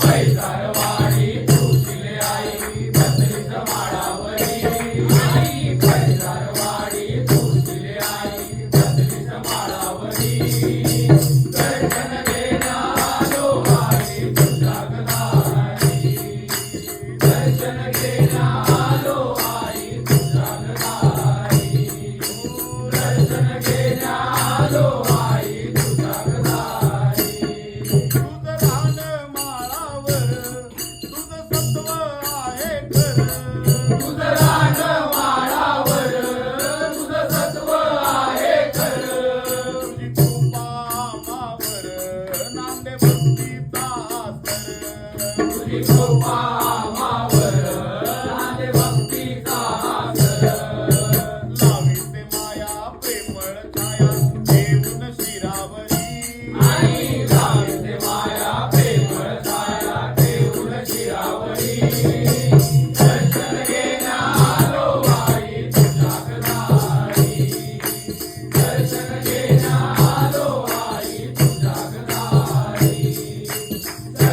会在吧。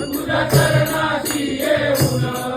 तुझ्या चरणाशी येऊन